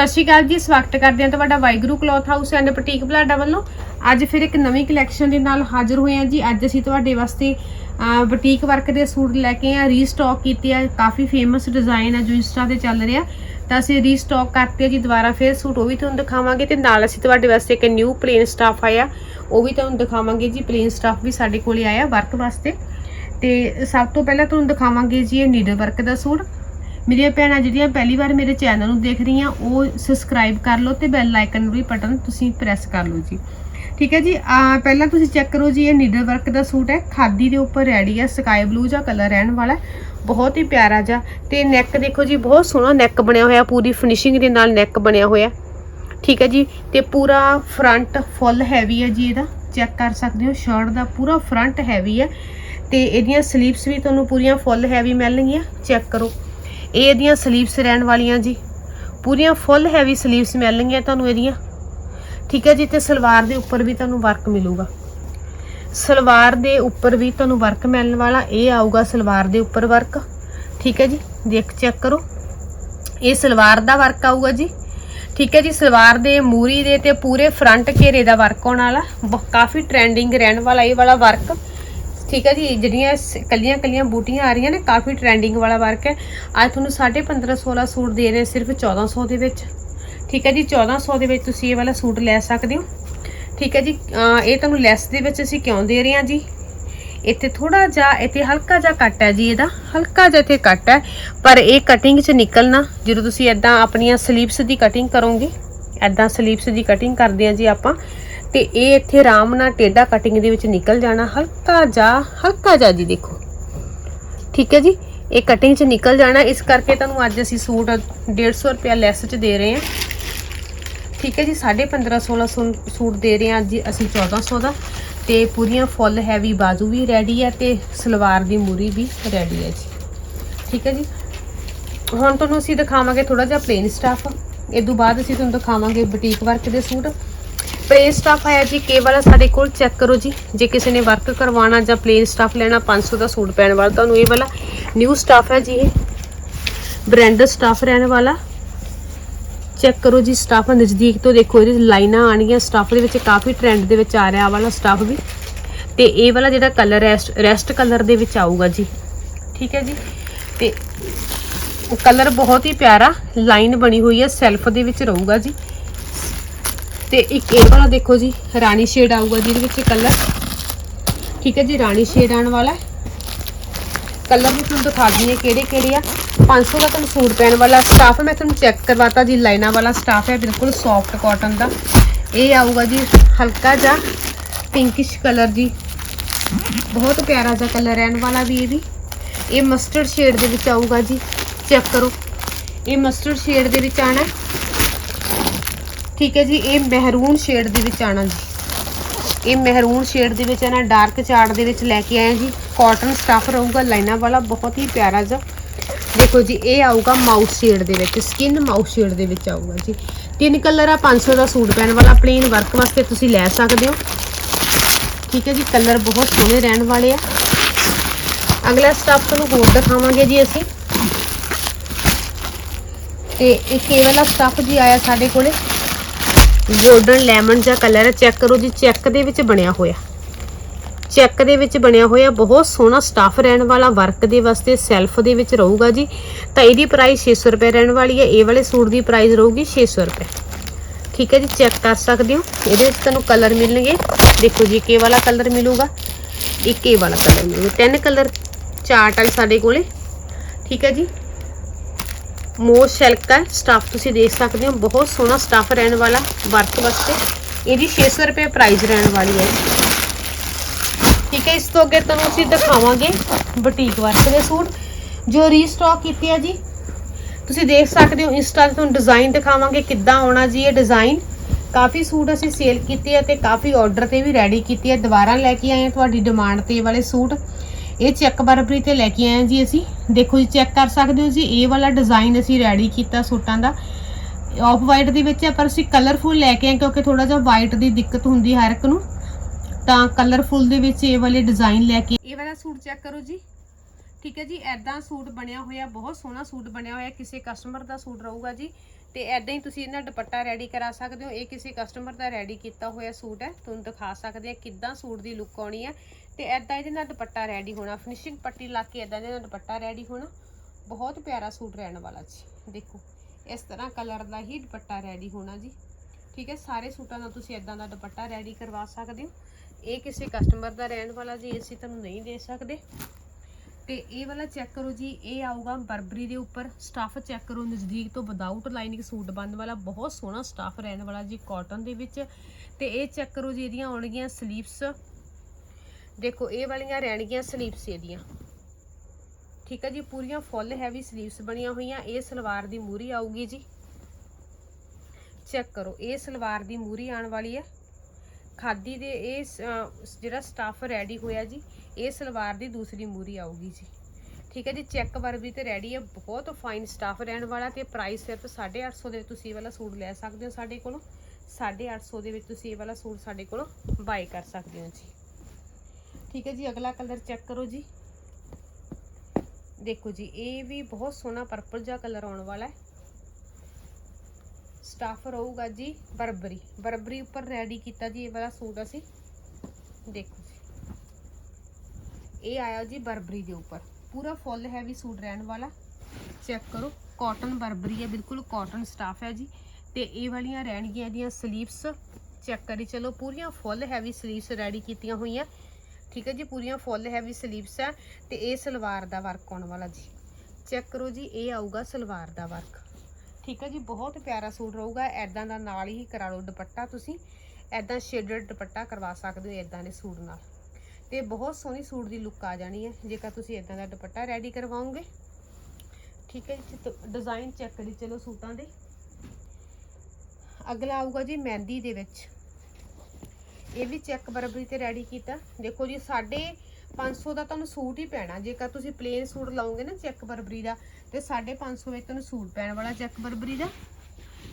ਸਤਿ ਸ਼੍ਰੀ ਅਕਾਲ ਜੀ ਸਵਾਗਤ ਕਰਦੇ ਹਾਂ ਤੁਹਾਡਾ Waheguru cloth house and boutique Balada ਵੱਲੋਂ। ਅੱਜ ਫਿਰ ਇੱਕ ਨਵੀਂ ਕਲੈਕਸ਼ਨ ਦੇ ਨਾਲ ਹਾਜ਼ਰ ਹੋਏ ਹਾਂ ਜੀ। ਅੱਜ ਅਸੀਂ ਤੁਹਾਡੇ ਵਾਸਤੇ ਅਹ, ਬੁਟੀਕ ਵਰਕ ਦੇ ਸੂਟ ਲੈ ਕੇ ਆ ਰੀਸਟਾਕ ਕੀਤੇ ਆ ਕਾਫੀ ਫੇਮਸ ਡਿਜ਼ਾਈਨ ਆ ਜੋ ਇੰਸਟਾ ਤੇ ਚੱਲ ਰਿਹਾ। ਤਾਂ ਅਸੀਂ ਰੀਸਟਾਕ ਕਰਤੇ ਜੀ ਦੁਬਾਰਾ ਫਿਰ ਸੂਟ ਉਹ ਵੀ ਤੁਹਾਨੂੰ ਦਿਖਾਵਾਂਗੇ ਤੇ ਨਾਲ ਅਸੀਂ ਤੁਹਾਡੇ ਵਾਸਤੇ ਇੱਕ ਨਿਊ ਪਲੇਨ ਸਟਾਫ ਆਇਆ। ਉਹ ਵੀ ਤੁਹਾਨੂੰ ਦਿਖਾਵਾਂਗੇ ਜੀ। ਪਲੇਨ ਸਟਾਫ ਵੀ ਸਾਡੇ ਕੋਲੇ ਆਇਆ ਵਰਕ ਵਾਸਤੇ। ਤੇ ਸਭ ਤੋਂ ਪਹਿਲਾਂ ਤੁਹਾਨੂੰ ਦਿਖਾਵਾਂਗੇ ਜੀ ਇਹ ਨੀਡਲ ਵਰਕ ਦਾ ਸੂਟ। ਮੇਰੀਆਂ ਭੈਣਾਂ ਜਿਹੜੀਆਂ ਪਹਿਲੀ ਵਾਰ ਮੇਰੇ ਚੈਨਲ ਨੂੰ ਦੇਖ ਰਹੀਆਂ, ਉਹ ਸਬਸਕ੍ਰਾਈਬ ਕਰ ਲਓ ਤੇ ਬੈਲ ਆਈਕਨ ਵੀ ਬਟਨ ਤੁਸੀਂ ਪ੍ਰੈਸ ਕਰ ਲਓ ਜੀ। ਠੀਕ ਹੈ ਜੀ? ਆ, ਪਹਿਲਾਂ ਤੁਸੀਂ ਚੈੱਕ ਕਰੋ ਜੀ, ਇਹ ਨੀਡਲ ਵਰਕ ਦਾ ਸੂਟ ਹੈ। ਖਾਦੀ ਦੇ ਉੱਪਰ ਰੈਡੀ ਹੈ ਸਕਾਈ ਬਲੂ ਜਿਹਾ ਕਲਰ ਰਹਿਣ ਵਾਲਾ ਬਹੁਤ ਹੀ ਪਿਆਰਾ ਜਿਹਾ। ਤੇ ਨੈਕ ਦੇਖੋ ਜੀ, ਬਹੁਤ ਸੋਹਣਾ ਨੈਕ ਬਣਿਆ ਹੋਇਆ, ਪੂਰੀ ਫਿਨਿਸ਼ਿੰਗ ਦੇ ਨਾਲ ਨੈਕ ਬਣਿਆ ਹੋਇਆ। ਠੀਕ ਹੈ ਜੀ? ਤੇ ਪੂਰਾ ਫਰੰਟ ਫੁੱਲ ਹੈਵੀ ਹੈ ਜੀ ਇਹਦਾ। ਚੈੱਕ ਕਰ ਸਕਦੇ ਹੋ ਸ਼ਰਟ ਦਾ ਪੂਰਾ ਫਰੰਟ ਹੈਵੀ ਹੈ। ਤੇ ਇਹਦੀਆਂ ਸਲੀਵਸ ਵੀ ਤੁਹਾਨੂੰ ਪੂਰੀਆਂ ਫੁੱਲ ਹੈਵੀ ਮਿਲਣਗੀਆਂ। ਚੈੱਕ ਕਰੋ। ਇਹ ਇਹਦੀਆਂ ਸਲੀਵਸ ਰਹਿਣ ਵਾਲੀਆਂ ਜੀ। ਪੂਰੀਆਂ ਫੁੱਲ ਹੈਵੀ ਸਲੀਵਸ ਮਿਲਣਗੀਆਂ ਤੁਹਾਨੂੰ ਇਹਦੀਆਂ। ਠੀਕ ਹੈ ਜੀ, ਤੇ ਸਲਵਾਰ ਦੇ ਉੱਪਰ ਵੀ ਤੁਹਾਨੂੰ ਵਰਕ ਮਿਲੂਗਾ। ਸਲਵਾਰ ਦੇ ਉੱਪਰ ਵੀ ਤੁਹਾਨੂੰ ਵਰਕ ਮਿਲਣ ਵਾਲਾ, ਇਹ ਆਊਗਾ ਸਲਵਾਰ ਦੇ ਉੱਪਰ ਵਰਕ ਠੀਕ ਹੈ ਜੀ, ਦੇਖ ਚੈੱਕ ਕਰੋ। ਇਹ ਸਲਵਾਰ ਦਾ ਵਰਕ ਆਊਗਾ ਜੀ। ਠੀਕ ਹੈ ਜੀ, ਸਲਵਾਰ ਦੇ ਮੂਰੀ ਦੇ ਤੇ ਪੂਰੇ ਫਰੰਟ ਘੇਰੇ ਦਾ ਵਰਕ ਆਉਣ ਵਾਲਾ। ਕਾਫੀ ਟ੍ਰੈਂਡਿੰਗ ਰਹਿਣ ਵਾਲਾ ਇਹ ਵਾਲਾ ਵਰਕ ਠੀਕ ਹੈ ਜੀ, ਜਿਹੜੀਆਂ ਸ- ਕੱਲੀਆਂ ਕੱਲੀਆਂ ਬੂਟੀਆਂ ਆ ਰਹੀਆਂ ਨੇ, ਕਾਫੀ ਟ੍ਰੈਂਡਿੰਗ ਵਾਲਾ ਵਰਕ ਹੈ। ਅੱਜ ਤੁਹਾਨੂੰ 1550 16 ਸੂਟ ਦੇ ਰਹੇ ਸਿਰਫ 1400 ਦੇ ਵਿੱਚ। ਠੀਕ ਹੈ ਜੀ 1400 ਦੇ ਵਿੱਚ ਤੁਸੀਂ ਇਹ ਵਾਲਾ ਸੂਟ ਲੈ ਸਕਦੇ ਹੋ। ਠੀਕ ਹੈ ਜੀ ਇਹ ਤੁਹਾਨੂੰ ਲੈਸ ਦੇ ਵਿੱਚ ਅਸੀਂ ਕਿਉਂ ਦੇ ਰਹੇ ਹਾਂ ਜੀ? ਇੱਥੇ ਥੋੜਾ ਜਿਹਾ, ਇੱਥੇ ਹਲਕਾ ਜਿਹਾ ਕੱਟ ਹੈ ਜੀ ਇਹਦਾ। ਹਲਕਾ ਜਿਹਾ ਇੱਥੇ ਕੱਟ ਹੈ, ਪਰ ਇਹ ਕਟਿੰਗ 'ਚ ਨਿਕਲਣਾ, ਜਦੋਂ ਤੁਸੀਂ ਐਦਾਂ ਆਪਣੀਆਂ ਸਲੀਵਸ ਦੀ ਕਟਿੰਗ ਕਰੋਗੇ ਐਦਾਂ ਸਲੀਵਸ ਦੀ ਕਟਿੰਗ ਕਰਦੇ ਆ ਜੀ ਆਪਾਂ। ਤੇ ਇਹ ਇੱਥੇ ਆਰਾਮ ਨਾਲ ਟੇਡਾ ਕਟਿੰਗ ਦੇ ਵਿੱਚ ਨਿਕਲ ਜਾਣਾ। ਹਲਕਾ ਜਿਹਾ ਹਲਕਾ ਜਿਹਾ ਜੀ ਦੇਖੋ। ਠੀਕ ਹੈ ਜੀ? ਇਹ ਕਟਿੰਗ 'ਚ ਨਿਕਲ ਜਾਣਾ। ਇਸ ਕਰਕੇ ਤੁਹਾਨੂੰ ਅੱਜ ਅਸੀਂ ਸੂਟ 150 ਰੁਪਿਆ ਲੈਸ 'ਚ ਦੇ ਰਹੇ ਹਾਂ। ਠੀਕ ਹੈ ਜੀ? 1550 1600 ਸੂਟ ਦੇ ਰਹੇ ਹਾਂ ਅੱਜ ਅਸੀਂ 1400 ਦਾ। ਤੇ ਪੂਰੀਆਂ ਫੁੱਲ ਹੈਵੀ ਬਾਜ਼ੂ ਵੀ ਰੈਡੀ ਹੈ ਤੇ ਸਲਵਾਰ ਦੀ ਮੂਰੀ ਵੀ ਰੈਡੀ ਹੈ ਜੀ। ਠੀਕ ਹੈ ਜੀ? ਹੁਣ ਤੁਹਾਨੂੰ ਅਸੀਂ ਦਿਖਾਵਾਂਗੇ ਥੋੜਾ ਜਿਹਾ ਪਲੇਨ ਸਟਾਫ ਇਹ ਤੋਂ ਬਾਅਦ ਅਸੀਂ ਤੁਹਾਨੂੰ ਦਿਖਾਵਾਂਗੇ ਬੁਟੀਕ ਵਰਕ ਦੇ ਸੂਟ। ਪਲੇਨ ਸਟਾਫ ਆਇਆ ਜੀ ਕੇ ਵਾਲਾ ਸਾਡੇ ਕੋਲ ਚੈੱਕ ਕਰੋ ਜੀ। ਜੇ ਕਿਸੇ ਨੇ ਵਰਕ ਕਰਵਾਉਣਾ ਜਾਂ ਪਲੇਨ ਸਟਾਫ ਲੈਣਾ 500 ਦਾ ਸੂਟ ਪੈਣ ਵਾਲਾ, ਤੁਹਾਨੂੰ ਇਹ ਵਾਲਾ ਨਿਊ ਸਟਾਫ ਹੈ ਜੀ ਇਹ। ਬ੍ਰਾਂਡਡ ਸਟਾਫ ਰਹਿਣ ਵਾਲਾ। ਚੈੱਕ ਕਰੋ ਜੀ ਸਟਾਫ ਨਜ਼ਦੀਕ ਤੋਂ ਦੇਖੋ, ਇਹਦੇ ਲਾਈਨਾਂ ਆਣਗੀਆਂ ਸਟਾਫ ਦੇ ਵਿੱਚ ਕਾਫੀ ਟ੍ਰੈਂਡ ਦੇ ਵਿੱਚ ਆ ਰਿਹਾ ਵਾਲਾ ਸਟਾਫ ਵੀ। ਤੇ ਇਹ ਵਾਲਾ ਜਿਹੜਾ ਕਲਰ ਰੈਸਟ ਰੈਸਟ ਕਲਰ ਦੇ ਵਿੱਚ ਆਊਗਾ ਜੀ। ਠੀਕ ਹੈ ਜੀ? ਤੇ ਕਲਰ ਬਹੁਤ ਹੀ ਪਿਆਰਾ ਲਾਈਨ ਬਣੀ ਹੋਈ ਹੈ ਸੈਲਫ ਦੇ ਵਿੱਚ ਰਹੂਗਾ ਜੀ। ਤੇ ਇੱਕ ਇਹ ਵਾਲਾ ਦੇਖੋ ਜੀ, ਰਾਣੀ ਸ਼ੇਡ ਆਊਗਾ ਜਿਹਦੇ ਵਿੱਚ ਕਲਰ ਠੀਕ ਹੈ ਜੀ, ਰਾਣੀ ਸ਼ੇਡ ਆਉਣ ਵਾਲਾ ਕਲਰ ਵੀ ਤੁਹਾਨੂੰ ਦਿਖਾ ਦਈਏ ਕਿਹੜੇ ਕਿਹੜੇ ਆ। 500 ਦਾ ਤੁਹਾਨੂੰ ਸੂਟ ਪੈਣ ਵਾਲਾ ਸਟਾਫ ਮੈਂ ਤੁਹਾਨੂੰ ਚੈੱਕ ਕਰਵਾਤਾ ਜੀ, ਲਾਈਨਾਂ ਵਾਲਾ ਸਟਾਫ ਹੈ, ਬਿਲਕੁਲ ਸੌਫਟ ਕਾਟਨ ਦਾ। ਇਹ ਆਊਗਾ ਜੀ, ਹਲਕਾ ਜਿਹਾ ਪਿੰਕਿਸ਼ ਕਲਰ ਜੀ। ਬਹੁਤ ਪਿਆਰਾ ਜਿਹਾ ਕਲਰ ਰਹਿਣ ਵਾਲਾ ਵੀ ਇਹ ਵੀ। ਇਹ ਮਸਟਰਡ ਸ਼ੇਡ ਦੇ ਵਿੱਚ ਆਊਗਾ ਜੀ। ਚੈੱਕ ਕਰੋ। ਇਹ ਮਸਟਰਡ ਸ਼ੇਡ ਦੇ ਵਿੱਚ ਆਣਾ ਠੀਕ ਹੈ ਜੀ, ਇਹ ਮਹਿਰੂਨ ਸ਼ੇਡ ਦੇ ਵਿੱਚ ਆਣਾ ਜੀ। ਇਹ ਮਹਿਰੂਨ ਸ਼ੇਡ ਦੇ ਵਿੱਚ ਆਣਾ ਡਾਰਕ ਚਾਰਟ ਦੇ ਵਿੱਚ ਲੈ ਕੇ ਆਇਆ ਜੀ। ਕਾਟਨ ਸਟਫ ਰਹੂਗਾ, ਲਾਈਨਾਂ ਵਾਲਾ ਬਹੁਤ ਹੀ ਪਿਆਰਾ ਜਿਹਾ। ਦੇਖੋ ਜੀ, ਇਹ ਆਊਗਾ ਮਾਊਸ ਸ਼ੇਡ ਦੇ ਵਿੱਚ ਸਕਿਨ ਮਾਊਸ ਸ਼ੇਡ ਦੇ ਵਿੱਚ ਆਊਗਾ ਜੀ। ਤਿੰਨ ਕਲਰ ਆ 500 ਦਾ ਸੂਟ ਪੈਣ ਵਾਲਾ ਪਲੇਨ ਵਰਕ ਵਾਸਤੇ ਤੁਸੀਂ ਲੈ ਸਕਦੇ ਹੋ। ਠੀਕ ਹੈ ਜੀ ਕਲਰ ਬਹੁਤ ਸੋਹਣੇ ਰਹਿਣ ਵਾਲੇ ਆ। ਅਗਲਾ ਸਟਾਫ ਤੁਹਾਨੂੰ ਹੋਰ ਦਿਖਾਵਾਂਗੇ ਜੀ ਅਸੀਂ। ਤੇ ਇਹ ਵਾਲਾ ਸਟਾਫ ਜੀ ਆਇਆ ਸਾਡੇ ਕੋਲੇ। ਗੋਲਡਨ ਲੈਮਨ ਜਿਹਾ ਕਲਰ ਹੈ ਚੈੱਕ ਕਰੋ ਜੀ ਚੈੱਕ ਦੇ ਵਿੱਚ ਬਣਿਆ ਹੋਇਆ। ਚੈੱਕ ਦੇ ਵਿੱਚ ਬਣਿਆ ਹੋਇਆ ਬਹੁਤ ਸੋਹਣਾ ਸਟਾਫ ਰਹਿਣ ਵਾਲਾ ਵਰਕ ਦੇ ਵਾਸਤੇ ਸੈਲਫ ਦੇ ਵਿੱਚ ਰਹੂਗਾ ਜੀ। ਤਾਂ ਇਹਦੀ ਪ੍ਰਾਈਸ 600 ਰੁਪਏ ਰਹਿਣ ਵਾਲੀ ਹੈ, ਇਹ ਵਾਲੇ ਸੂਟ ਦੀ ਪ੍ਰਾਈਸ ਰਹੂਗੀ 600 ਰੁਪਏ। ਠੀਕ ਹੈ ਜੀ ਚੈੱਕ ਕਰ ਸਕਦੇ ਹੋ। ਇਹਦੇ ਵਿੱਚ ਤੁਹਾਨੂੰ ਕਲਰ ਮਿਲਣਗੇ। ਦੇਖੋ ਜੀ, ਇੱਕ ਇਹ ਵਾਲਾ ਕਲਰ ਮਿਲੂਗਾ, ਇੱਕ ਇਹ ਵਾਲਾ ਕਲਰ ਮਿਲੂਗਾ। ਤਿੰਨ ਕਲਰ ਚਾਰਟ ਵਾਲੇ ਸਾਡੇ ਕੋਲੇ। ਠੀਕ ਹੈ ਜੀ। ਮੋਰ ਸਿਲਕ ਹੈ ਸਟਾਫ ਤੁਸੀਂ ਦੇਖ ਸਕਦੇ ਹੋ। ਬਹੁਤ ਸੋਹਣਾ ਸਟਾਫ ਰਹਿਣ ਵਾਲਾ ਵਰਕ ਵਾਸਤੇ। ਇਹਦੀ 600 ਰੁਪਏ ਪ੍ਰਾਈਸ ਰਹਿਣ ਵਾਲੀ ਹੈ। ਠੀਕ ਹੈ, ਇਸ ਤੋਂ ਅੱਗੇ ਤੁਹਾਨੂੰ ਅਸੀਂ ਦਿਖਾਵਾਂਗੇ ਬੁਟੀਕ ਵਰਕ ਦੇ ਸੂਟ। ਜੋ ਰੀਸਟਾਕ ਕੀਤੇ ਆ ਜੀ, ਤੁਸੀਂ ਦੇਖ ਸਕਦੇ ਹੋ ਇੰਸਟਾ ਤੇ ਤੁਹਾਨੂੰ ਡਿਜ਼ਾਈਨ ਦਿਖਾਵਾਂਗੇ ਕਿੱਦਾਂ ਆਉਣਾ ਜੀ ਇਹ ਡਿਜ਼ਾਈਨ ਕਾਫੀ ਸੂਟ ਅਸੀਂ ਸੇਲ ਕੀਤੇ ਆ ਤੇ ਕਾਫੀ ਆਰਡਰ ਤੇ ਵੀ ਰੈਡੀ ਕੀਤੇ ਆ। ਦੁਬਾਰਾ ਲੈ ਕੇ ਆਏ ਆ ਤੁਹਾਡੀ ਡਿਮਾਂਡ ਤੇ ਵਾਲੇ ਸੂਟ। ਇਹ ਚੈੱਕ ਬਰਬਰੀ ਤੇ ਲੈ ਕੇ ਆਏ ਹਾਂ ਜੀ ਅਸੀਂ। ਦੇਖੋ ਜੀ ਚੈੱਕ ਕਰ ਸਕਦੇ ਹੋ ਜੀ, ਇਹ ਵਾਲਾ ਡਿਜ਼ਾਈਨ ਅਸੀਂ ਰੈਡੀ ਕੀਤਾ ਸੂਟਾਂ ਦਾ। ਆਫ ਵਾਈਟ ਦੇ ਵਿੱਚ ਹੈ, ਪਰ ਅਸੀਂ ਕਲਰਫੁਲ ਲੈ ਕੇ ਆਏ ਕਿਉਂਕਿ ਥੋੜਾ ਜਿਹਾ ਵਾਈਟ ਦੀ ਦਿੱਕਤ ਹੁੰਦੀ ਹਰ ਇੱਕ ਨੂੰ। ਤਾਂ ਕਲਰਫੁਲ ਦੇ ਵਿੱਚ ਇਹ ਵਾਲੇ ਡਿਜ਼ਾਈਨ ਲੈ ਕੇ ਇਹ ਵਾਲਾ ਸੂਟ ਚੈੱਕ ਕਰੋ ਜੀ। ਠੀਕ ਹੈ ਜੀ ਐਦਾਂ ਸੂਟ ਬਣਿਆ ਹੋਇਆ, ਬਹੁਤ ਸੋਹਣਾ ਸੂਟ ਬਣਿਆ ਹੋਇਆ। ਕਿਸੇ ਕਸਟਮਰ ਦਾ ਸੂਟ ਰਹੂਗਾ ਜੀ। ਤੇ ਐਦਾਂ ਹੀ ਤੁਸੀਂ ਇਹਨਾਂ ਦੁਪੱਟਾ ਰੈਡੀ ਕਰਾ ਸਕਦੇ ਹੋ। ਇਹ ਕਿਸੇ ਕਸਟਮਰ ਦਾ ਰੈਡੀ ਕੀਤਾ ਹੋਇਆ ਸੂਟ ਹੈ। ਤੁਹਾਨੂੰ ਦਿਖਾ ਸਕਦੇ ਆ ਕਿੱਦਾਂ ਸੂਟ ਦੀ ਲੁੱਕ ਆਉਣੀ ਹੈ। ਤੇ ਐਦਾਂ ਇਹਦੇ ਨਾਲ ਦੁਪੱਟਾ ਰੈਡੀ ਹੋਣਾ ਫਿਨਿਸ਼ਿੰਗ ਪੱਟੀ ਲਾ ਕੇ ਐਦਾਂ ਦੇ ਨਾਲ ਦੁਪੱਟਾ ਰੈਡੀ ਹੋਣਾ। ਬਹੁਤ ਪਿਆਰਾ ਸੂਟ ਰਹਿਣ ਵਾਲਾ ਜੀ, ਦੇਖੋ। ਇਸ ਤਰ੍ਹਾਂ ਕਲਰ ਦਾ ਹੀ ਦੁਪੱਟਾ ਰੈਡੀ ਹੋਣਾ ਜੀ। ਠੀਕ ਹੈ, ਸਾਰੇ ਸੂਟਾਂ ਦਾ ਤੁਸੀਂ ਐਦਾਂ ਦਾ ਦੁਪੱਟਾ ਰੈਡੀ ਕਰਵਾ ਸਕਦੇ ਹੋ। ਇਹ ਕਿਸੇ ਕਸਟਮਰ ਦਾ ਰਹਿਣ ਵਾਲਾ ਜੀ, ਅਸੀਂ ਤੁਹਾਨੂੰ ਨਹੀਂ ਦੇ ਸਕਦੇ। ਤੇ ਇਹ ਵਾਲਾ ਚੈੱਕ ਕਰੋ ਜੀ, ਇਹ ਆਊਗਾ ਬਰਬਰੀ ਦੇ ਉੱਪਰ। ਸਟੱਫ ਚੈੱਕ ਕਰੋ, ਨਜ਼ਦੀਕ ਤੋਂ ਵਿਦਆਊਟ ਲਾਈਨਿੰਗ ਸੂਟ ਬਣਨ ਵਾਲਾ। ਬਹੁਤ ਸੋਹਣਾ ਸਟੱਫ ਰਹਿਣ ਵਾਲਾ ਜੀ ਕਾਟਨ ਦੇ ਵਿੱਚ। ਤੇ ਇਹ ਚੈੱਕ ਕਰੋ ਜੀ, ਇਹਦੀਆਂ ਆਉਣਗੀਆਂ ਸਲੀਵਸ ਦੇਖੋ, ਇਹ ਵਾਲੀਆਂ ਰਹਿਣਗੀਆਂ ਸਲੀਵਸ ਇਹਦੀਆਂ। ਠੀਕ ਹੈ ਜੀ, ਪੂਰੀਆਂ ਫੁੱਲ ਹੈਵੀ ਸਲੀਵਸ ਬਣੀਆਂ ਹੋਈਆਂ। ਇਹ ਸਲਵਾਰ ਦੀ ਮੂਰੀ ਆਊਗੀ ਜੀ। ਚੈੱਕ ਕਰੋ, ਇਹ ਸਲਵਾਰ ਦੀ ਮੂਰੀ ਆਉਣ ਵਾਲੀ ਹੈ ਖਾਦੀ ਦੇ ਇਹ ਸ- ਜਿਹੜਾ ਸਟਾਫ ਰੈਡੀ ਹੋਇਆ ਜੀ, ਇਹ ਸਲਵਾਰ ਦੀ ਦੂਸਰੀ ਮੂਰੀ ਆਊਗੀ ਜੀ। ਠੀਕ ਹੈ ਜੀ, ਚੈੱਕ ਵਰਬੀ ਤੇ ਰੈਡੀ ਹੈ ਬਹੁਤ ਫਾਈਨ ਸਟਾਫ ਰਹਿਣ ਵਾਲਾ ਤੇ ਪ੍ਰਾਈਸ ਸਿਰਫ 850 ਦੇ ਵਿੱਚ ਤੁਸੀਂ ਇਹ ਵਾਲਾ ਸੂਟ ਲੈ ਸਕਦੇ ਹੋ ਸਾਡੇ ਕੋਲੋਂ। 850 ਦੇ ਵਿੱਚ ਤੁਸੀਂ ਇਹ ਵਾਲਾ ਸੂਟ ਸਾਡੇ ਕੋਲੋਂ ਬਾਈ ਕਰ ਸਕਦੇ ਹੋ ਜੀ। ਠੀਕ ਹੈ ਜੀ ਅਗਲਾ ਕਲਰ ਚੈੱਕ ਕਰੋ ਜੀ ਦੇਖੋ ਜੀ ਇਹ ਵੀ ਬਹੁਤ ਸੋਹਣਾ ਪਰਪਲ ਜਿਹਾ ਕਲਰ ਆਉਣ ਵਾਲਾ ਹੈ ਸਟਾਫ ਰਹੂਗਾ ਜੀ ਬਰਬਰੀ ਬਰਬਰੀ ਉੱਪਰ ਰੈਡੀ ਕੀਤਾ ਜੀ ਇਹ ਵਾਲਾ ਸੂਟ ਅਸੀਂ ਦੇਖੋ ਜੀ ਇਹ ਆਇਆ ਜੀ ਬਰਬਰੀ ਦੇ ਉੱਪਰ ਪੂਰਾ ਫੁੱਲ ਹੈਵੀ ਸੂਟ ਰਹਿਣ ਵਾਲਾ ਚੈੱਕ ਕਰੋ ਕਾਟਨ ਬਰਬਰੀ ਹੈ ਬਿਲਕੁਲ ਕਾਟਨ ਸਟਾਫ ਹੈ ਜੀ ਤੇ ਇਹ ਵਾਲੀਆਂ ਰਹਿਣਗੀਆਂ ਇਹਦੀਆਂ ਸਲੀਵਸ ਚੈੱਕ ਕਰੀ ਚਲੋ ਪੂਰੀਆਂ ਫੁੱਲ ਹੈਵੀ ਸਲੀਵਸ ਰੈਡੀ ਕੀਤੀਆਂ ਹੋਈਆਂ ਠੀਕ ਹੈ ਜੀ, ਪੂਰੀਆਂ ਫੁੱਲ ਹੈਵੀ ਸਲੀਵਸ ਹੈ ਤੇ ਇਹ ਸਲਵਾਰ ਦਾ ਵਰਕ ਆਉਣ ਵਾਲਾ ਜੀ। ਚੈੱਕ ਕਰੋ ਜੀ, ਇਹ ਆਊਗਾ ਸਲਵਾਰ ਦਾ ਵਰਕ ਠੀਕ ਹੈ ਜੀ, ਬਹੁਤ ਪਿਆਰਾ ਸੂਟ ਰਹੂਗਾ ਐਦਾਂ ਦਾ ਨਾਲ ਹੀ ਕਰਾ ਲਓ ਦੁਪੱਟਾ ਤੁਸੀਂ। ਐਦਾਂ ਸ਼ੇਡਡ ਦੁਪੱਟਾ ਕਰਵਾ ਸਕਦੇ ਹੋ ਐਦਾਂ ਦੇ ਸੂਟ ਨਾਲ। ਤੇ ਬਹੁਤ ਸੋਹਣੀ ਸੂਟ ਦੀ ਲੁੱਕ ਆ ਜਾਣੀ ਹੈ, ਜੇਕਰ ਤੁਸੀਂ ਐਦਾਂ ਦਾ ਦੁਪੱਟਾ ਰੈਡੀ ਕਰਵਾਓਗੇ। ਠੀਕ ਹੈ ਜੀ ਡਿਜ਼ਾਈਨ ਚੈੱਕ ਕਰੀ ਚਲੋ ਸੂਟਾਂ ਦੇ। ਅਗਲਾ ਆਊਗਾ ਜੀ ਮਹਿੰਦੀ ਦੇ ਵਿੱਚ। ਇਹ ਵੀ ਚੈੱਕ ਬਰਬਰੀ ਤੇ ਰੈਡੀ ਕੀਤਾ। ਦੇਖੋ ਜੀ 550 ਦਾ ਤੁਹਾਨੂੰ ਸੂਟ ਹੀ ਪੈਣਾ। ਜੇਕਰ ਤੁਸੀਂ ਪਲੇਨ ਸੂਟ ਲਾਓਗੇ ਨਾ ਚੈੱਕ ਬਰਬਰੀ ਦਾ, ਤੇ 550 ਵਿੱਚ ਤੁਹਾਨੂੰ ਸੂਟ ਪੈਣ ਵਾਲਾ ਚੈੱਕ ਬਰਬਰੀ ਦਾ।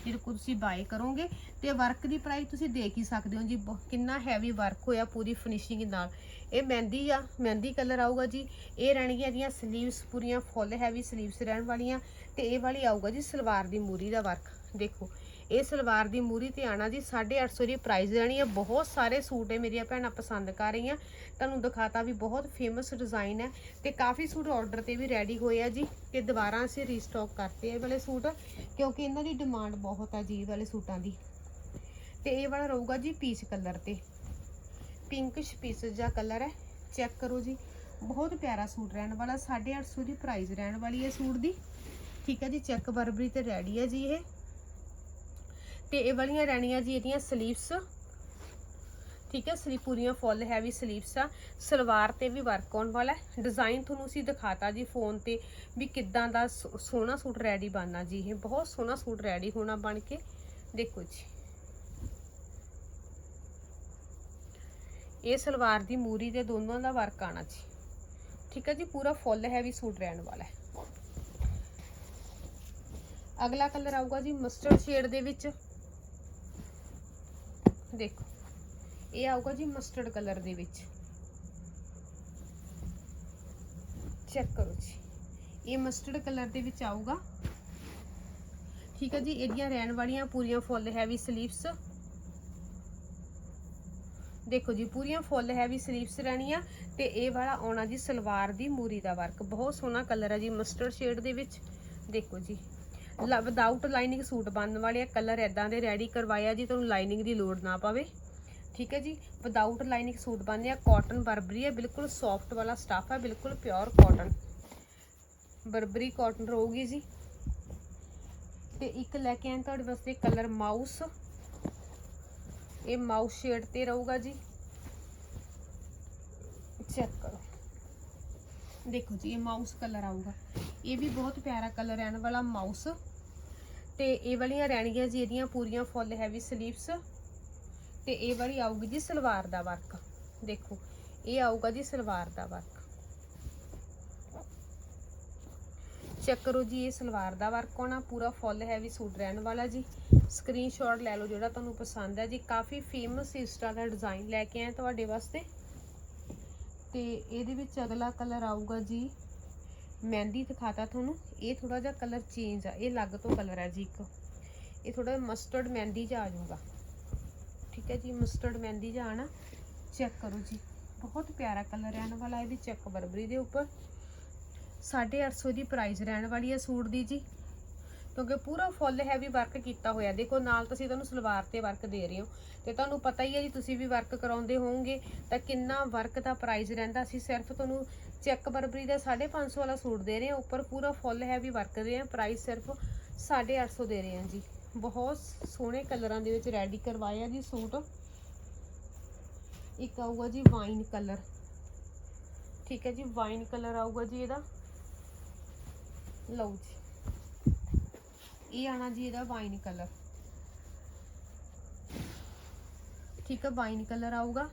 ਜਿਹਦੇ ਕੋ ਤੁਸੀਂ ਬਾਏ ਕਰੋਗੇ, ਤੇ ਵਰਕ ਦੀ ਪ੍ਰਾਈਸ ਤੁਸੀਂ ਦੇਖ ਹੀ ਸਕਦੇ ਹੋ ਜੀ ਕਿੰਨਾ ਹੈਵੀ ਵਰਕ ਹੋਇਆ ਪੂਰੀ ਫਿਨਿਸ਼ਿੰਗ ਨਾਲ। ਇਹ ਮਹਿੰਦੀ ਆ, ਮਹਿੰਦੀ ਕਲਰ ਆਊਗਾ ਜੀ। ਇਹ ਰਹਿਣਗੀਆਂ ਦੀਆਂ ਸਲੀਵਸ ਪੂਰੀਆਂ ਫੁੱਲ ਹੈਵੀ ਸਲੀਵਸ ਰਹਿਣ ਵਾਲੀਆਂ, ਤੇ ਇਹ ਵਾਲੀ ਆਊਗਾ ਜੀ ਸਲਵਾਰ ਦੀ ਮੂਰੀ ਦਾ ਵਰਕ ਦੇਖੋ ਇਹ ਸਲਵਾਰ ਦੀ ਮੂਰੀ ਤੇ ਆਣਾ ਜੀ 850 ਦੀ ਪ੍ਰਾਈਸ ਰਹਿਣੀ ਹੈ ਬਹੁਤ ਸਾਰੇ ਸੂਟ ਹੈ ਮੇਰੀਆਂ ਭੈਣਾਂ ਪਸੰਦ ਕਰ ਰਹੀਆਂ। ਤੁਹਾਨੂੰ ਦਿਖਾਤਾ ਵੀ ਬਹੁਤ ਫੇਮਸ ਡਿਜ਼ਾਈਨ ਹੈ ਤੇ ਕਾਫੀ ਸੂਟ ਆਰਡਰ ਤੇ ਵੀ ਰੈਡੀ ਹੋਏ ਆ ਜੀ ਤੇ ਦੁਬਾਰਾ ਅਸੀਂ ਰੀਸਟਾਕ ਕਰਤੇ ਇਹ ਵਾਲੇ ਸੂਟ, ਕਿਉਂਕਿ ਇਹਨਾਂ ਦੀ ਡਿਮਾਂਡ ਬਹੁਤ ਆ ਜੀ ਵਾਲੇ ਸੂਟਾਂ ਦੀ। ਤੇ ਇਹ ਵਾਲਾ ਰਹੂਗਾ ਜੀ ਪੀਚ ਕਲਰ ਤੇ। ਪਿੰਕਿਸ਼ ਪੀਸ ਜਿਹਾ ਕਲਰ ਹੈ। ਚੈੱਕ ਕਰੋ ਜੀ, ਬਹੁਤ ਪਿਆਰਾ ਸੂਟ ਰਹਿਣ ਵਾਲਾ 850 ਦੀ ਪ੍ਰਾਈਸ ਰਹਿਣ ਵਾਲੀ ਹੈ ਸੂਟ ਦੀ। ਠੀਕ ਹੈ ਜੀ ਚੈੱਕ ਬਰਬਰੀ ਤੇ ਰੈਡੀ ਹੈ ਜੀ ਇਹ। ਤੇ ਇਹ ਵਾਲੀਆਂ ਰਹਿਣੀਆਂ ਜੀ ਇਹਦੀਆਂ ਸਲੀਵਸ। ਠੀਕ ਹੈ, ਸਲੀ, ਪੂਰੀਆਂ ਫੁੱਲ ਹੈਵੀ ਸਲੀਵਸ ਆ। ਸਲਵਾਰ ਤੇ ਵੀ ਵਰਕ ਆਉਣ ਵਾਲਾ ਹੈ। ਡਿਜ਼ਾਈਨ ਤੁਹਾਨੂੰ ਅਸੀਂ ਦਿਖਾਤਾ ਜੀ ਫੋਨ ਤੇ ਵੀ ਕਿੱਦਾਂ ਦਾ ਸੋ- ਸੋਹਣਾ ਸੂਟ ਰੈਡੀ ਬਣਨਾ ਜੀ ਇਹ। ਬਹੁਤ ਸੋਹਣਾ ਸੂਟ ਰੈਡੀ ਹੋਣਾ ਬਣ ਕੇ। ਦੇਖੋ ਜੀ। ਇਹ ਸਲਵਾਰ ਦੀ ਮੂਰੀ ਦੇ ਦੋਨੋਂ ਦਾ ਵਰਕ ਆਣਾ ਜੀ। ਠੀਕ ਹੈ ਜੀ, ਪੂਰਾ ਫੁੱਲ ਹੈਵੀ ਸੂਟ ਰਹਿਣ ਵਾਲਾ ਹੈ। ਅਗਲਾ ਕਲਰ ਆਊਗਾ ਜੀ ਮਸਟਰਡ ਸ਼ੇਡ ਦੇ ਵਿੱਚ। ਦੇਖੋ। ਇਹ ਆਊਗਾ ਜੀ ਮਸਟਰਡ ਕਲਰ ਦੇ ਵਿੱਚ। ਚੈੱਕ ਕਰੋ ਜੀ। ਇਹ ਮਸਟਰਡ ਕਲਰ ਦੇ ਵਿੱਚ ਆਊਗਾ। ਠੀਕ ਹੈ ਜੀ, ਇਹਦੀਆਂ ਰਹਿਣ ਵਾਲੀਆਂ ਪੂਰੀਆਂ ਫੁੱਲ ਹੈਵੀ ਸਲੀਵਸ ਦੇਖੋ ਜੀ, ਪੂਰੀਆਂ ਫੁੱਲ ਹੈਵੀ ਸਲੀਵਸ ਰਹਿਣੀਆਂ ਤੇ ਇਹ ਵਾਲਾ ਆਉਣਾ ਜੀ ਸਲਵਾਰ ਦੀ ਮੂਰੀ ਦਾ ਵਰਕ ਬਹੁਤ ਸੋਹਣਾ ਕਲਰ ਹੈ ਜੀ ਮਸਟਰਡ ਸ਼ੇਡ ਦੇ ਵਿੱਚ। ਦੇਖੋ ਜੀ। ਵਿਦਆਊਟ ਲਾਈਨਿੰਗ ਸੂਟ ਬਣਨ ਵਾਲੇ ਆ ਕਲਰ ਐਦਾਂ ਦੇ ਰੈਡੀ ਕਰਵਾਇਆ ਜੀ, ਤੁਹਾਨੂੰ ਲਾਈਨਿੰਗ ਦੀ ਲੋੜ ਨਾ ਪਵੇ। ਠੀਕ ਹੈ ਜੀ? ਵਿਦਆਊਟ ਲਾਈਨਿੰਗ ਸੂਟ ਬਣਦੇ ਆ ਕਾਟਨ ਬਰਬਰੀ ਹੈ ਬਿਲਕੁਲ ਸੌਫਟ ਵਾਲਾ ਸਟਫ ਹੈ ਬਿਲਕੁਲ ਪਿਓਰ ਕਾਟਨ ਬਰਬਰੀ ਕਾਟਨ ਰਹੂਗੀ ਜੀ। ਤੇ ਇੱਕ ਲੈ ਕੇ ਆਏ ਤੁਹਾਡੇ ਵਾਸਤੇ ਕਲਰ ਮਾਊਸ ਇਹ ਮਾਊਸ ਸ਼ੇਡ ਤੇ ਰਹੂਗਾ ਜੀ। ਚੈੱਕ ਕਰੋ। ਦੇਖੋ ਜੀ, ਇਹ ਮਾਊਸ ਕਲਰ ਆਊਗਾ। ਇਹ ਵੀ ਬਹੁਤ ਪਿਆਰਾ ਕਲਰ ਰਹਿਣ ਵਾਲਾ ਮਾਊਸ ਤੇ ਇਹ ਵਾਲੀਆਂ ਰਹਿਣਗੀਆਂ ਜੀ ਇਹਦੀਆਂ ਪੂਰੀਆਂ ਫੁੱਲ ਹੈਵੀ ਸਲੀਵਸ ਤੇ ਇਹ ਵਾਲੀ ਆਊਗੀ ਜੀ ਸਲਵਾਰ ਦਾ ਵਰਕ ਦੇਖੋ, ਇਹ ਆਊਗਾ ਜੀ ਸਲਵਾਰ ਦਾ ਵਰਕ ਚੈੱਕ ਕਰੋ ਜੀ ਇਹ ਸਲਵਾਰ ਦਾ ਵਰਕ ਆਉਣਾ ਪੂਰਾ ਫੁੱਲ ਹੈਵੀ ਸੂਟ ਰਹਿਣ ਵਾਲਾ ਜੀ। ਸਕਰੀਨਸ਼ਾਟ ਲੈ ਲਓ ਜਿਹੜਾ ਤੁਹਾਨੂੰ ਪਸੰਦ ਹੈ ਜੀ। ਕਾਫੀ ਫੇਮਸ ਇਸ ਤਰ੍ਹਾਂ ਦਾ ਡਿਜ਼ਾਈਨ ਲੈ ਕੇ ਆਏ ਤੁਹਾਡੇ ਵਾਸਤੇ। ਤੇ ਇਹਦੇ ਵਿੱਚ ਅਗਲਾ ਕਲਰ ਆਊਗਾ ਜੀ ਮਹਿੰਦੀ ਦਿਖਾਤਾ ਤੁਹਾਨੂੰ। ਇਹ ਥੋੜਾ ਜਿਹਾ ਕਲਰ ਚੇਂਜ ਆ। ਇਹ ਅਲੱਗ ਤੋਂ ਕਲਰ ਹੈ ਜੀ ਇੱਕ। ਇਹ ਥੋੜਾ ਮਸਟਰਡ ਮਹਿੰਦੀ ਚ ਆ ਜਾਊਗਾ। ਠੀਕ ਹੈ ਜੀ ਮਸਟਰਡ ਮਹਿੰਦੀ ਚ ਆਣਾ ਚੈੱਕ ਕਰੋ ਜੀ। ਬਹੁਤ ਪਿਆਰਾ ਕਲਰ ਰਹਿਣ ਵਾਲਾ, ਇਹਦੀ ਚੈੱਕ ਬਰਬਰੀ ਦੇ ਉੱਪਰ। 850 ਦੀ ਪ੍ਰਾਈਸ ਰਹਿਣ ਵਾਲੀ ਹੈ ਸੂਟ ਦੀ ਜੀ। ਕਿਉਂਕਿ ਪੂਰਾ ਫੁੱਲ ਹੈਵੀ ਵਰਕ ਕੀਤਾ ਹੋਇਆ। ਦੇਖੋ, ਨਾਲ ਤੁਸੀਂ ਤੁਹਾਨੂੰ ਸਲਵਾਰ ਤੇ ਵਰਕ ਦੇ ਰਹੇ ਹੋ। ਤੇ ਤੁਹਾਨੂੰ ਪਤਾ ਹੀ ਹੈ ਜੀ, ਤੁਸੀਂ ਵੀ ਵਰਕ ਕਰਾਉਂਦੇ ਹੋਵੋਗੇ, ਤਾਂ ਕਿੰਨਾ ਵਰਕ ਦਾ ਪ੍ਰਾਈਸ ਰਹਿੰਦਾ। ਅਸੀਂ ਸਿਰਫ ਤੁਹਾਨੂੰ ਚੈੱਕ ਬਰਬਰੀ ਦਾ 550 ਵਾਲਾ ਸੂਟ ਦੇ ਰਹੇ ਹਾਂ। ਉੱਪਰ ਪੂਰਾ ਫੁੱਲ ਹੈਵੀ ਵਰਕ ਦੇ ਹਾਂ। ਪ੍ਰਾਈਸ ਸਿਰਫ 850 ਦੇ ਰਹੇ ਹਾਂ ਜੀ। ਬਹੁਤ ਸੋਹਣੇ ਕਲਰਾਂ ਦੇ ਵਿੱਚ ਰੈਡੀ ਕਰਵਾਏ ਆ ਜੀ ਸੂਟ। ਇੱਕ ਆਊਗਾ ਜੀ ਵਾਈਨ ਕਲਰ ਠੀਕ ਹੈ ਜੀ ਵਾਈਨ ਕਲਰ ਆਊਗਾ ਜੀ ਇਹਦਾ। ਲਓ ਜੀ। ਇਹ ਆਣਾ ਜੀ ਇਹਦਾ ਵਾਈਨ ਕਲਰ। ਠੀਕ ਹੈ ਵਾਈਨ ਕਲਰ ਆਊਗਾ।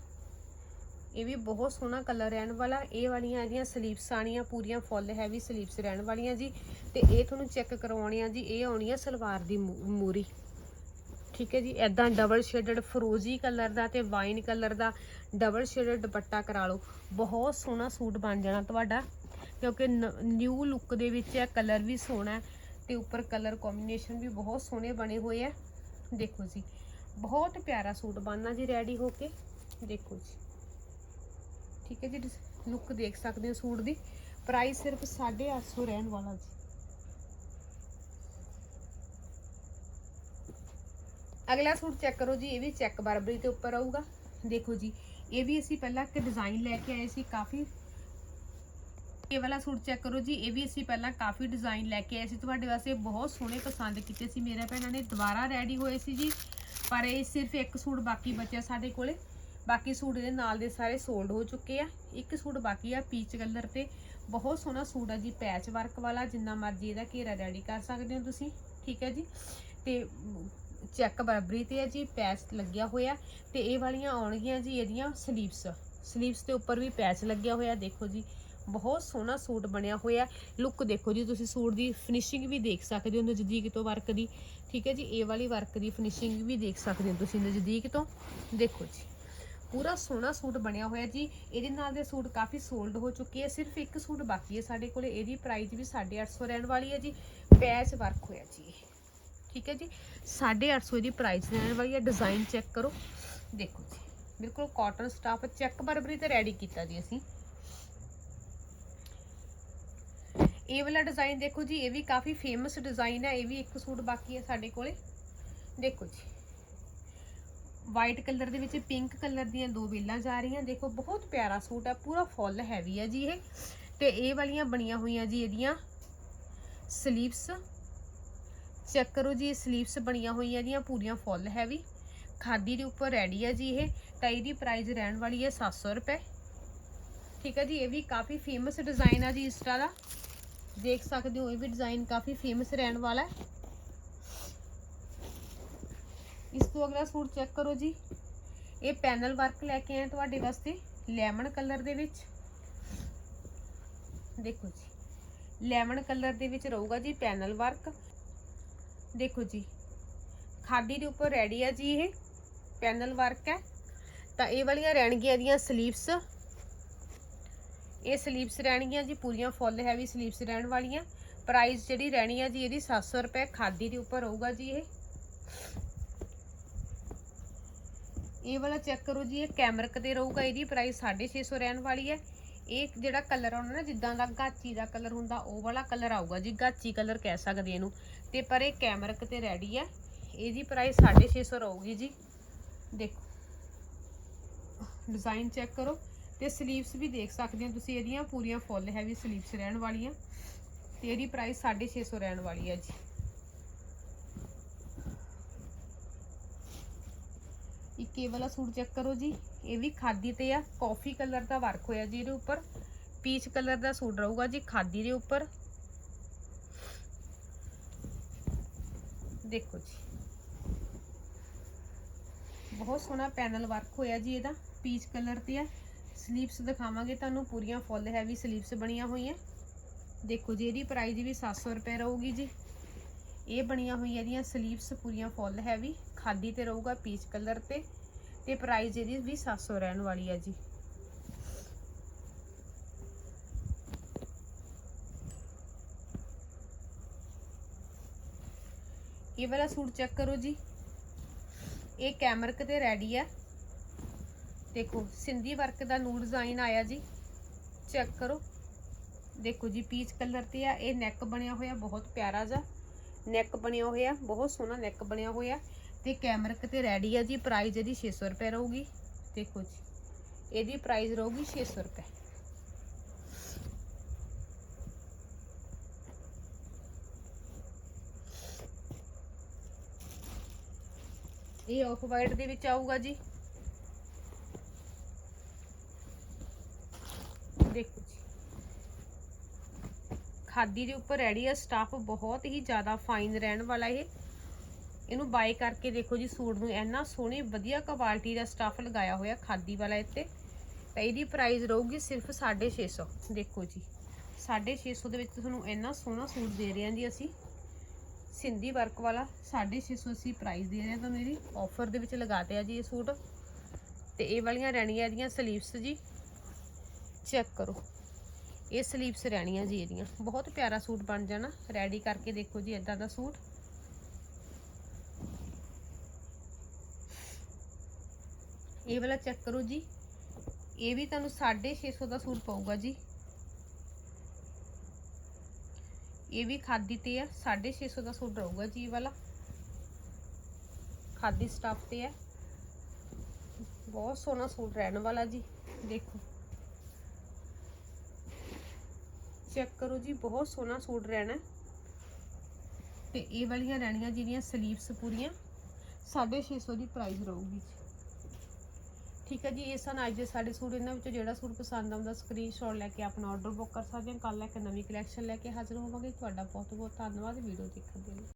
ਇਹ ਵੀ ਬਹੁਤ ਸੋਹਣਾ ਕਲਰ ਰਹਿਣ ਵਾਲਾ। ਇਹ ਵਾਲੀਆਂ ਇਹਦੀਆਂ ਸਲੀਵਸ ਆਣੀਆਂ, ਪੂਰੀਆਂ ਫੁੱਲ ਹੈਵੀ ਸਲੀਵਸ ਰਹਿਣ ਵਾਲੀਆਂ ਜੀ। ਤੇ ਇਹ ਤੁਹਾਨੂੰ ਚੈੱਕ ਕਰਵਾਉਣੀਆਂ ਜੀ, ਇਹ ਆਉਣੀ ਆ ਸਲਵਾਰ ਦੀ ਮੂ- ਮੂਰੀ। ਠੀਕ ਹੈ ਜੀ ਐਦਾਂ ਡਬਲ ਸ਼ੇਡਡ ਫਰੋਜ਼ੀ ਕਲਰ ਦਾ ਤੇ ਵਾਈਨ ਕਲਰ ਦਾ ਡਬਲ ਸ਼ੇਡਡ ਦੁਪੱਟਾ ਕਰਾ ਲਓ। ਬਹੁਤ ਸੋਹਣਾ ਸੂਟ ਬਣ ਜਾਣਾ ਤੁਹਾਡਾ, ਕਿਉਂਕਿ ਨਿਊ ਲੁੱਕ ਦੇ ਵਿੱਚ ਇਹ ਕਲਰ ਵੀ ਸੋਹਣਾ ਹੈ। ਤੇ ਉੱਪਰ ਕਲਰ ਕੰਬੀਨੇਸ਼ਨ ਵੀ ਬਹੁਤ ਸੋਹਣੇ ਬਣੇ ਹੋਏ ਆ। ਦੇਖੋ ਜੀ, ਬਹੁਤ ਪਿਆਰਾ ਸੂਟ ਬਣਨਾ ਜੀ ਰੈਡੀ ਹੋ ਕੇ। ਦੇਖੋ ਜੀ। ਠੀਕ ਹੈ ਜੀ ਲੁੱਕ ਦੇਖ ਸਕਦੇ ਹੋ ਸੂਟ ਦੀ। ਪ੍ਰਾਈਸ ਸਿਰਫ 850 ਰਹਿਣ ਵਾਲਾ ਜੀ। ਅਗਲਾ ਸੂਟ ਚੈੱਕ ਕਰੋ ਜੀ, ਇਹ ਵੀ ਚੈੱਕ ਬਰਬਰੀ ਤੇ ਉੱਪਰ ਆਊਗਾ। ਦੇਖੋ ਜੀ, ਇਹ ਵੀ ਅਸੀਂ ਪਹਿਲਾਂ ਇੱਕ ਡਿਜ਼ਾਈਨ ਲੈ ਕੇ ਆਏ ਸੀ, ਕਾਫੀ ਇਹ ਵਾਲਾ ਸੂਟ ਚੈੱਕ ਕਰੋ ਜੀ, ਇਹ ਵੀ ਅਸੀਂ ਪਹਿਲਾਂ ਕਾਫੀ ਡਿਜ਼ਾਈਨ ਲੈ ਕੇ ਆਏ ਸੀ। ਤੁਹਾਡੇ ਵਾਸਤੇ ਬਹੁਤ ਸੋਹਣੇ ਪਸੰਦ ਕੀਤੇ ਸੀ। ਮੇਰੇ ਭੈਣਾਂ ਨੇ ਦੁਬਾਰਾ ਰੈਡੀ ਹੋਏ ਸੀ ਜੀ, ਪਰ ਇਹ ਸਿਰਫ ਇੱਕ ਸੂਟ ਬਾਕੀ ਬਚਿਆ ਸਾਡੇ ਕੋਲੇ। ਬਾਕੀ ਸੂਟ ਇਹਦੇ ਨਾਲ ਦੇ ਸਾਰੇ ਸੋਲਡ ਹੋ ਚੁੱਕੇ ਆ। ਇੱਕ ਸੂਟ ਬਾਕੀ ਆ ਪੀਚ ਕਲਰ ਤੇ। ਬਹੁਤ ਸੋਹਣਾ ਸੂਟ ਆ ਜੀ ਪੈਚ ਵਰਕ ਵਾਲਾ, ਜਿੰਨਾ ਮਰਜ਼ੀ ਇਹਦਾ ਘੇਰਾ ਰੈਡੀ ਕਰ ਸਕਦੇ ਹੋ ਤੁਸੀਂ, ਠੀਕ ਹੈ ਜੀ? ਤੇ ਚੈੱਕ ਬਰਬਰੀ ਤੇ ਹੈ ਜੀ ਪੈਚ ਲੱਗਿਆ ਹੋਇਆ। ਤੇ ਇਹ ਵਾਲੀਆਂ ਆਉਣਗੀਆਂ ਜੀ ਇਹਦੀਆਂ ਸਲੀਵਸ ਸਲੀਵਸ ਦੇ ਉੱਪਰ ਵੀ ਪੈਚ ਲੱਗਿਆ ਹੋਇਆ, ਦੇਖੋ ਜੀ। ਬਹੁਤ ਸੋਹਣਾ ਸੂਟ ਬਣਿਆ ਹੋਇਆ ਲੁੱਕ ਦੇਖੋ ਜੀ, ਤੁਸੀਂ ਸੂਟ ਦੀ ਫਿਨਿਸ਼ਿੰਗ ਵੀ ਦੇਖ ਸਕਦੇ ਹੋ, ਨਜ਼ਦੀਕ ਤੋਂ ਵਰਕ ਦੀ। ਠੀਕ ਹੈ ਜੀ, ਇਹ ਵਾਲੀ ਵਰਕ ਦੀ ਫਿਨਿਸ਼ਿੰਗ ਵੀ ਦੇਖ ਸਕਦੇ ਹੋ ਤੁਸੀਂ ਨਜ਼ਦੀਕ ਤੋਂ। ਦੇਖੋ ਜੀ, ਪੂਰਾ ਸੋਹਣਾ ਸੂਟ ਬਣਿਆ ਹੋਇਆ ਜੀ। ਇਹਦੇ ਨਾਲ ਦੇ ਸੂਟ ਕਾਫੀ ਸੋਲਡ ਹੋ ਚੁੱਕੇ ਆ ਸਿਰਫ ਇੱਕ ਸੂਟ ਬਾਕੀ ਹੈ ਸਾਡੇ ਕੋਲੇ। ਇਹਦੀ ਪ੍ਰਾਈਸ ਵੀ 850 ਰਹਿਣ ਵਾਲੀ ਹੈ ਜੀ। ਪੈਚ ਵਰਕ ਹੋਇਆ ਜੀ ਇਹ। ਠੀਕ ਹੈ ਜੀ 850 ਦੀ ਪ੍ਰਾਈਸ ਰਹਿਣ ਵਾਲੀ ਹੈ। ਡਿਜ਼ਾਈਨ ਚੈੱਕ ਕਰੋ। ਦੇਖੋ ਜੀ, ਬਿਲਕੁਲ ਕਾਟਨ ਸਟਾਫ ਚੈੱਕ ਬਰਬਰੀ ਤੇ ਰੈਡੀ ਕੀਤਾ ਜੀ ਅਸੀਂ। ਇਹ ਵਾਲਾ ਡਿਜ਼ਾਈਨ ਦੇਖੋ ਜੀ, ਇਹ ਵੀ ਕਾਫੀ ਫੇਮਸ ਡਿਜ਼ਾਈਨ ਹੈ, ਇਹ ਵੀ ਇੱਕ ਸੂਟ ਬਾਕੀ ਹੈ ਸਾਡੇ ਕੋਲੇ। ਦੇਖੋ ਜੀ ਵਾਈਟ ਕਲਰ ਦੇ ਵਿੱਚ ਪਿੰਕ ਕਲਰ ਦੀਆਂ ਦੋ ਵੇਲਾਂ ਜਾ ਰਹੀਆਂ। ਦੇਖੋ, ਬਹੁਤ ਪਿਆਰਾ ਸੂਟ ਹੈ, ਪੂਰਾ ਫੁੱਲ ਹੈਵੀ ਹੈ ਜੀ ਇਹ। ਤੇ ਇਹ ਵਾਲੀਆਂ ਬਣੀਆਂ ਹੋਈਆਂ ਜੀ ਇਹਦੀਆਂ ਸਲੀਵਸ ਚੈੱਕ ਕਰੋ ਜੀ, ਇਹ ਸਲੀਵਸ ਬਣੀਆਂ ਹੋਈਆਂ ਇਹਦੀਆਂ ਪੂਰੀਆਂ ਫੁੱਲ ਹੈਵੀ ਖਾਦੀ ਦੇ ਉੱਪਰ ਰੈਡੀ ਹੈ ਜੀ ਇਹ। ਤਾਂ ਇਹਦੀ ਪ੍ਰਾਈਸ ਰਹਿਣ ਵਾਲੀ ਹੈ 700 ਰੁਪਏ। ਠੀਕ ਹੈ ਜੀ, ਇਹ ਵੀ ਕਾਫੀ ਫੇਮਸ ਡਿਜ਼ਾਈਨ ਆ ਜੀ ਇਸ ਤਰ੍ਹਾਂ ਦਾ। ਦੇਖ ਸਕਦੇ ਹੋ, ਇਹ ਵੀ ਡਿਜ਼ਾਈਨ ਕਾਫੀ ਫੇਮਸ ਰਹਿਣ ਵਾਲਾ ਹੈ। ਇਸ ਤੋਂ ਅਗਲਾ ਸੂਟ ਚੈੱਕ ਕਰੋ ਜੀ। ਇਹ ਪੈਨਲ ਵਰਕ ਲੈ ਕੇ ਆਏ ਤੁਹਾਡੇ ਵਾਸਤੇ ਲੈਮਨ ਕਲਰ ਦੇ ਵਿੱਚ। ਦੇਖੋ ਜੀ ਲੈਮਨ ਕਲਰ ਦੇ ਵਿੱਚ ਰਹੂਗਾ ਜੀ ਪੈਨਲ ਵਰਕ ਦੇਖੋ ਜੀ ਖਾਦੀ ਦੇ ਉੱਪਰ ਰੈਡੀ ਆ ਜੀ ਇਹ ਪੈਨਲ ਵਰਕ ਹੈ। ਤਾਂ ਇਹ ਵਾਲੀਆਂ ਰਹਿਣਗੀਆਂ ਇਹਦੀਆਂ ਸਲੀਵਸ ਇਹ ਸਲੀਵਸ ਰਹਿਣਗੀਆਂ ਜੀ, ਪੂਰੀਆਂ ਫੁੱਲ ਹੈਵੀ ਸਲੀਵਸ ਰਹਿਣ ਵਾਲੀਆਂ। ਪ੍ਰਾਈਸ ਜਿਹੜੀ ਰਹਿਣੀ ਆ ਜੀ, ਇਹਦੀ 700 ਰੁਪਏ ਖਾਦੀ ਦੇ ਉੱਪਰ ਹੋਊਗਾ ਜੀ ਇਹ। ਇਹ ਵਾਲਾ ਚੈੱਕ ਕਰੋ ਜੀ, ਇਹ ਕੈਮਰਕ ਤੇ ਰਹੂਗਾ ਇਹਦੀ ਪ੍ਰਾਈਸ 650 ਰਹਿਣ ਵਾਲੀ ਹੈ। ਇਹ ਜਿਹੜਾ ਕਲਰ ਆਉਣਾ ਨਾ, ਜਿੱਦਾਂ ਦਾ ਗਾਚੀ ਦਾ ਕਲਰ ਹੁੰਦਾ, ਉਹ ਵਾਲਾ ਕਲਰ ਆਊਗਾ ਜੀ, ਗਾਚੀ ਕਲਰ ਕਹਿ ਸਕਦੇ ਇਹਨੂੰ। ਤੇ ਪਰ ਇਹ ਕੈਮਰਕ ਤੇ ਰੈਡੀ ਹੈ। ਇਹਦੀ ਪ੍ਰਾਈਸ 650 ਰਹੂਗੀ ਜੀ। ਦੇਖੋ ਡਿਜ਼ਾਈਨ ਚੈੱਕ ਕਰੋ। ਤੇ ਸਲੀਵਸ ਵੀ ਦੇਖ ਸਕਦੇ ਹੋ ਤੁਸੀਂ, ਇਹਦੀਆਂ ਪੂਰੀਆਂ ਫੁੱਲ ਹੈਵੀ ਸਲੀਵਸ ਰਹਿਣ ਵਾਲੀਆਂ। ਤੇ ਇਹਦੀ ਪ੍ਰਾਈਸ 650 ਰਹਿਣ ਵਾਲੀ ਹੈ ਜੀ। ਇੱਕ ਇਹ ਵਾਲਾ ਸੂਟ ਚੈੱਕ ਕਰੋ ਜੀ, ਇਹ ਵੀ ਖਾਦੀ ਤੇ ਆ ਕਾਫੀ ਕਲਰ ਦਾ ਵਰਕ ਹੋਇਆ ਜੀ ਇਹਦੇ ਉੱਪਰ। ਪੀਚ ਕਲਰ ਦਾ ਸੂਟ ਰਹੂਗਾ ਜੀ, ਖਾਦੀ ਦੇ ਉੱਪਰ। ਦੇਖੋ ਜੀ। ਬਹੁਤ ਸੋਹਣਾ ਪੈਨਲ ਵਰਕ ਹੋਇਆ ਜੀ ਇਹਦਾ ਪੀਚ ਕਲਰ ਤੇ ਆ। ਸਲੀਵਸ ਦਿਖਾਵਾਂਗੇ, ਤੁਹਾਨੂੰ ਪੂਰੀਆਂ ਫੁੱਲ ਹੈਵੀ ਸਲੀਵਸ ਬਣੀਆਂ ਹੋਈਆਂ। ਦੇਖੋ ਜੀ, ਇਹਦੀ ਪ੍ਰਾਈਸ ਵੀ 700 ਰੁਪਏ ਰਹੂਗੀ ਜੀ। ਇਹ ਬਣੀਆਂ ਹੋਈਆਂ ਇਹਦੀਆਂ ਸਲੀਵਸ ਪੂਰੀਆਂ ਫੁੱਲ ਹੈਵੀ, ਖਾਦੀ ਤੇ ਰਹੂਗਾ ਪੀਚ ਕਲਰ ਤੇ ਤੇ ਪ੍ਰਾਈਸ ਇਹਦੀ ਵੀ 700 ਰਹਿਣ ਵਾਲੀ ਹੈ ਜੀ। ਇਹ ਵਾਲਾ ਸੂਟ ਚੈੱਕ ਕਰੋ ਜੀ। ਇਹ ਕੈਮਰਕ ਤੇ ਰੈਡੀ ਆ। ਦੇਖੋ, ਸਿੰਧੀ ਵਰਕ ਦਾ ਨੂਡ ਡਿਜ਼ਾਈਨ ਆਇਆ ਜੀ। ਚੈੱਕ ਕਰੋ। ਦੇਖੋ ਜੀ ਪੀਚ ਕਲਰ ਤੇ ਆ। ਇਹ ਨੈਕ ਬਣਿਆ ਹੋਇਆ, ਬਹੁਤ ਪਿਆਰਾ ਜਿਹਾ। ਨੈਕ ਬਣਿਆ ਹੋਇਆ, ਬਹੁਤ ਸੋਹਣਾ ਨੈਕ ਬਣਿਆ ਹੋਇਆ। ਤੇ ਕੈਮਰਕ ਤੇ ਰੈਡੀ ਆ ਜੀ ਪ੍ਰਾਈਸ ਇਹਦੀ 600 ਰੁਪਏ ਰਹੂਗੀ। ਦੇਖੋ ਜੀ, ਇਹਦੀ ਪ੍ਰਾਈਸ ਰਹੂਗੀ 600 ਰੁਪਏ। ਇਹ ਆਫ ਵਾਈਟ ਦੇ ਵਿੱਚ ਆਊਗਾ ਜੀ ਦੇਖੋ ਜੀ ਖਾਦੀ ਦੇ ਉੱਪਰ ਰੈਡੀ ਆ। ਸਟਾਫ ਬਹੁਤ ਹੀ ਜ਼ਿਆਦਾ ਫਾਈਨ ਰਹਿਣ ਵਾਲਾ ਇਹ। ਇਹਨੂੰ ਬਾਈ ਕਰਕੇ ਦੇਖੋ ਜੀ ਸੂਟ ਨੂੰ। ਇੰਨਾ ਸੋਹਣੇ, ਵਧੀਆ ਕੁਆਲਿਟੀ ਦਾ ਸਟਾਫ ਲਗਾਇਆ ਹੋਇਆ ਖਾਦੀ ਵਾਲਾ ਇੱਥੇ। ਤਾਂ ਇਹਦੀ ਪ੍ਰਾਈਸ ਰਹੂਗੀ ਸਿਰਫ 650 ਦੇਖੋ ਜੀ 650 ਦੇ ਵਿੱਚ ਤੁਹਾਨੂੰ ਇੰਨਾ ਸੋਹਣਾ ਸੂਟ ਦੇ ਰਹੇ ਹਾਂ ਜੀ ਅਸੀਂ। ਸਿੰਧੀ ਵਰਕ ਵਾਲਾ 650 ਅਸੀਂ ਪ੍ਰਾਈਸ ਦੇ ਰਹੇ ਹਾਂ ਤੁਹਾਨੂੰ ਇਹਦੀ। ਆਫਰ ਦੇ ਵਿੱਚ ਲਗਾਤੇ ਆ ਜੀ ਇਹ ਸੂਟ। ਤੇ ਇਹ ਵਾਲੀਆਂ ਰਹਿਣੀਆਂ ਇਹਦੀਆਂ ਸਲੀਵਸ ਜੀ। ਚੈੱਕ ਕਰੋ। ਇਹ ਸਲੀਵਸ ਰਹਿਣੀਆਂ ਜੀ ਇਹਦੀਆਂ। ਬਹੁਤ ਪਿਆਰਾ ਸੂਟ ਬਣ ਜਾਣਾ। ਰੈਡੀ ਕਰਕੇ ਦੇਖੋ ਜੀ ਇਦਾਂ ਦਾ ਸੂਟ। ਇਹ ਵਾਲਾ ਚੈੱਕ ਕਰੋ ਜੀ। ਇਹ ਵੀ ਤੁਹਾਨੂੰ 650 ਦਾ ਸੂਟ ਪਊਗਾ ਜੀ। ਇਹ ਵੀ ਖਾਦੀ ਤੇ ਆ 650 ਦਾ ਸੂਟ ਰਹੂਗਾ ਜੀ ਇਹ ਵਾਲਾ। ਖਾਦੀ ਸਟਾਫ ਤੇ ਆ। ਬਹੁਤ ਸੋਹਣਾ ਸੂਟ ਰਹਿਣ ਵਾਲਾ ਜੀ। ਦੇਖੋ। ਚੈੱਕ ਕਰੋ ਜੀ, ਬਹੁਤ ਸੋਹਣਾ ਸੂਟ ਰਹਿਣਾ। ਤੇ ਇਹ ਵਾਲੀਆਂ ਰਹਿਣੀਆਂ ਜਿਹੜੀਆਂ ਸਲੀਵਸ ਪੂਰੀਆਂ 650 ਦੀ ਪ੍ਰਾਈਸ ਰਹੂਗੀ ਜੀ। ਠੀਕ ਹੈ ਜੀ, ਇਹ ਸਨ ਅੱਜ ਦੇ ਸਾਡੇ ਸੂਟ। ਇਹਨਾਂ ਵਿੱਚੋਂ ਜਿਹੜਾ ਸੂਟ ਪਸੰਦ ਆਉਂਦਾ ਸਕਰੀਨਸ਼ਾਟ ਲੈ ਕੇ ਆਪਣਾ ਆਰਡਰ ਬੁੱਕ ਕਰ ਸਕਦੇ ਹਾਂ। ਕੱਲ ਇੱਕ ਨਵੀਂ ਕਲੈਕਸ਼ਨ ਲੈ ਕੇ ਹਾਜ਼ਰ ਹੋਵਾਂਗੇ। ਤੁਹਾਡਾ ਬਹੁਤ ਬਹੁਤ ਧੰਨਵਾਦ। ਵੀਡੀਓ ਦੇਖਣ ਦੇ ਲਈ।